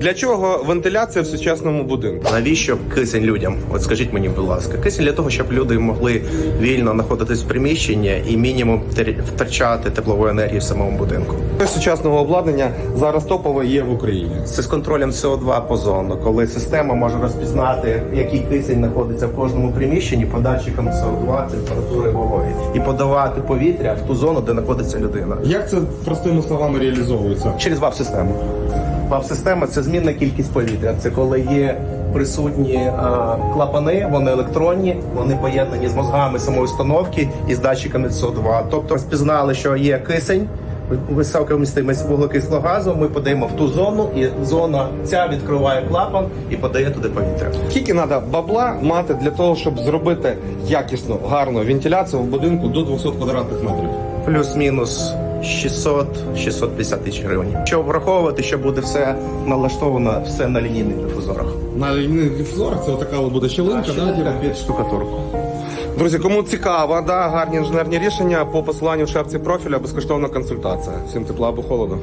Для чого вентиляція в сучасному будинку? Навіщо кисень людям? От скажіть мені, будь ласка, кисень для того, щоб люди могли вільно знаходитись в приміщенні і мінімум втрачати теплової енергії в самому будинку. Сучасного обладнання зараз топове є в Україні. Це з контролем СО2 по зону, коли система може розпізнати, який кисень знаходиться в кожному приміщенні по датчикам СО2, температури вологи, і подавати повітря в ту зону, де знаходиться людина. Як це простими словами реалізовується? Через ВАП-систему. ВАП-система це змінна кількість повітря. Це коли є присутні е, клапани, вони електронні, вони поєднані з мозгами самої установки і з датчиками СО2. Тобто спізнали, що є кисень. Висока вмістимість вуглекислого газу. Ми подаємо в ту зону, і зона ця відкриває клапан і подає туди повітря. Скільки треба бабла мати для того, щоб зробити якісну, гарну вентиляцію в будинку до 200 квадратних метрів? Плюс-мінус 600-650 тисяч гривень. Щоб враховувати, що буде все налаштовано все на лінійних дифузорах. На лінійних дифузорах це отака буде щілинка, да, під штукатурку. Друзі, кому цікаво, да, гарні інженерні рішення по посиланню в шапці профіля, безкоштовна консультація. Всім тепла або холоду.